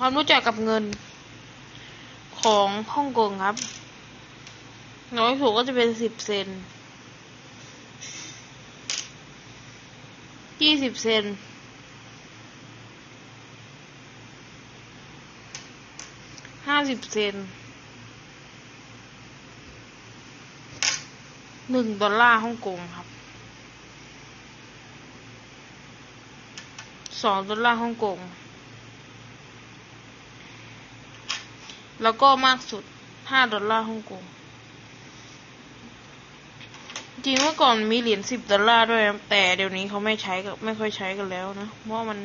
ความรู้จักกับเงินของฮ่องกงครับ น้อยสุดก็จะเป็นสิบเซนยี่สิบเซนห้าสิบเซนหนึ่งดอลลาร์ฮ่องกงครับสองดอลลาร์ฮ่องกง แล้วก็มากสุดห้าดอลลาร์ฮ่องกง จริงเมื่อก่อนมีเหรียญสิบดอลลาร์ด้วยนะแต่เดี๋ยวนี้เขาไม่ใช้กันไม่ค่อยใช้กันแล้วนะ เพราะมัน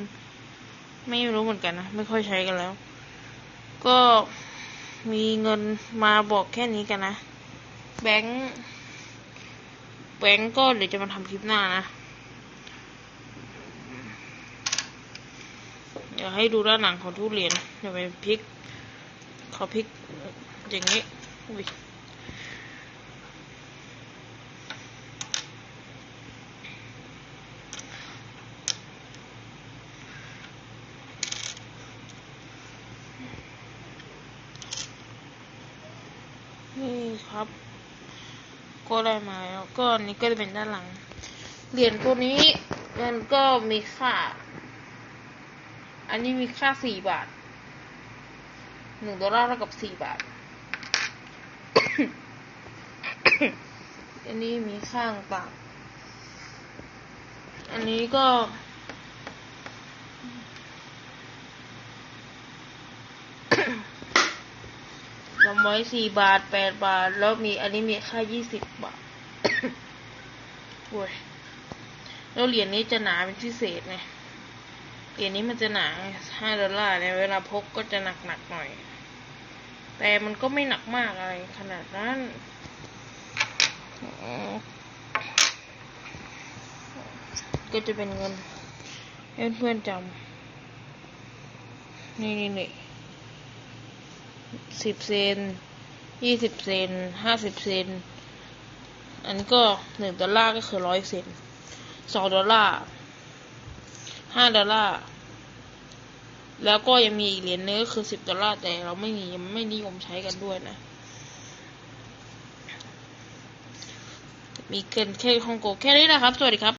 ไม่รู้เหมือนกันนะ ไม่ค่อยใช้กันแล้ว ก็มีเงินมาบอกแค่นี้กันนะ แบงค์แบงค์ก็เดี๋ยวจะมาทำคลิปหน้านะเดี๋ยวให้ดูด้านหลังของทุเรียน เดี๋ยวไปพลิก ขาพลิกอย่างนี้อุ้ยนี่ครับ ก็ได้มาแล้วก็นนี้ก็จะเป็นด้านหลัง เหรียญตัวนี้มันก็มีค่า อันนี้มีค่าสี่บาท หนึ่งดอลลาร์เท่ากับสี่บาท อันนี้มีค่างต่าง อันนี้ก็จำไว้สี่บาทแปดบาท แล้วมีอันนี้มีค่ายี่สิบบาทโว้ยแล้วเหรียญนี้จะหนาเป็นพิเศษไงเหรียญนี้มันจะหนาห้าดอลลาร์เนี่ยเวลาพกก็จะหนักหนักหน่อย แต่มันก็ไม่หนักมากอะไรขนาดนั้นก็จะเป็นเงินเพื่อนๆจำนี่นี่นี่สิบเซนยี่สิบเซนห้าสิบเซน อันนี้ก็หนึ่งดอลลาร์ก็คือร้อยเซนสองดอลลาร์ห้าดอลลาร์ แล้วก็ยังมีอีกเหรียญนึงก็คือสิบดอลลาร์แต่เราไม่มีไม่นิยมใช้กันด้วยนะ มีเกินแค่ฮ่องกงแค่นี้นะครับ สวัสดีครับ